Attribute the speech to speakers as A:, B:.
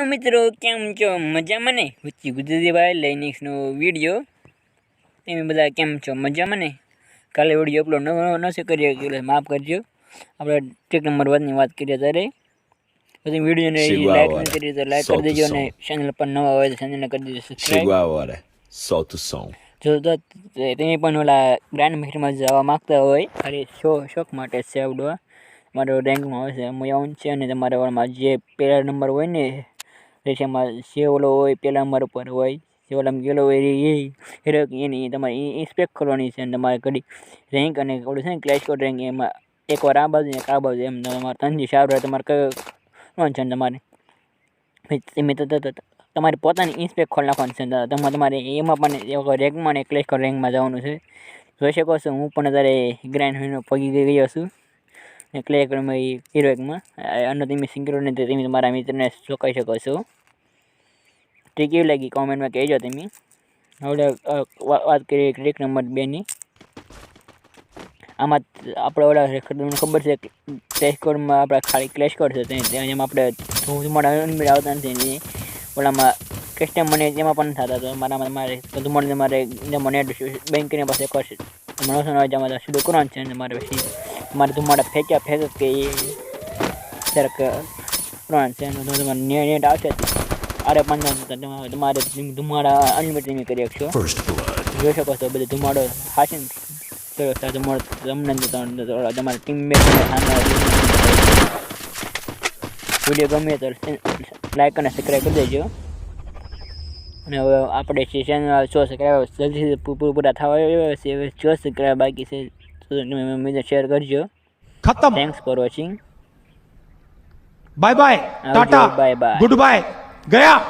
A: તો મિત્રો કેમ છો? મજામાં ને? વચ્ચે ગુજરાતીભાઈ લાઇનિક્સનો વીડિયો. તમે બધા કેમ છો? મજામાં ને? કાલે વીડિયો અપલોડ ન નથી કરીએ એટલે માફ કરજો. આપણે ટેક નંબર વનની વાત કરીએ ત્યારે. પછી વિડીયોને લાઈક ન કરી તો લાઈક કરી દેજો અને ચેનલ પર નવા હોય તો ચેનલને કરી દેજો સબસ્ક્રાઈબ જો તો તમે પણ ઓલા ગ્રાન્ડ માસ્ટરમાં જવા માગતા હોય. ખાલી શો શોખ માટે છે આવડવા. મારો રેન્કમાં હોય છે છે અને તમારા વાળમાં જે પહેલા નંબર હોય ને રેશિયામાં જે ઓલો હોય પહેલા નંબર ઉપર હોય જે ગેલો હોય, એ એની તમારે ઇન્સ્પેક્ટ કરવાની છે અને તમારે ઘડી રેન્ક અને ઓલું છે ને ક્લેશ કોડ રેન્ક એમાં એકવાર આ બાજુ એક આ બાજુ એમ તમારે ત્રણથી સારું હોય તમારે કયો છે ને તમારે. પછી તમે તમારી પોતાની ઇન્સ્પેક્ટ ખોલ નાખવાનું છે તો તમારે એમાં પણ રેન્કમાં ને ક્લેશ કોડ રેન્કમાં જવાનું છે. જોઈ શકો છો, હું પણ અત્યારે ગ્રાન્ડ હોઈને પગી ગયો છું. ક્લે કોડમાં એ હિરોઇકમાં આનો તમે સિંગરો ને તમે તમારા મિત્રને ચોકાઈ શકો છો. તે કેવી લાગી કોમેન્ટમાં કહેજો તમે. હવે વાત કરીએ ટ્રેક નંબર બેની આમાં આપણે ઓલા તમને ખબર છે ક્લેશ કોડમાં આપણે ખાલી ક્લેશ કોડ છે તે- તે જેમાં આપણે ધુમાડા અનલિમિટેડ આવતા નથી ઓલામાં કસ્ટમ મને તેમાં પણ થતા તો મારામાં મારે ધુમાડે મારે મને બેંકની પાસે વર્ષ મનોસન જેમાં સીધું કરવાનું છે? અને મારે પછી. મારે ધુમાડા ફેંક્યા ફેંક કે એ જરાક પ્રાણ છે. તમારે નેટ આવશે આરે પાંચ તમારે ધુમાડા અનલિમિટેડ કરી શકશો. જોઈ શકો છો બધો ધુમાડો ચલો સાથે ધુમાડો તમને તમારા ટીમમેટ વીડિયો ગમે તો લાઈક અને સબસ્ક્રાઈબ કરી દેજો. અને હવે આપણે ચેનલ સો સબસ્ક્રાઈબ જલ્દીથી પૂ- પૂ- પૂરા થવા છે. હવે સબસ્ક્રાઈબ બાકી છે. સ્ટુડન્ટને શેર કરજો.
B: ખતમ.
A: Thanks for watching
B: bye
A: bye
B: tata
A: bye bye
B: good bye ગયા.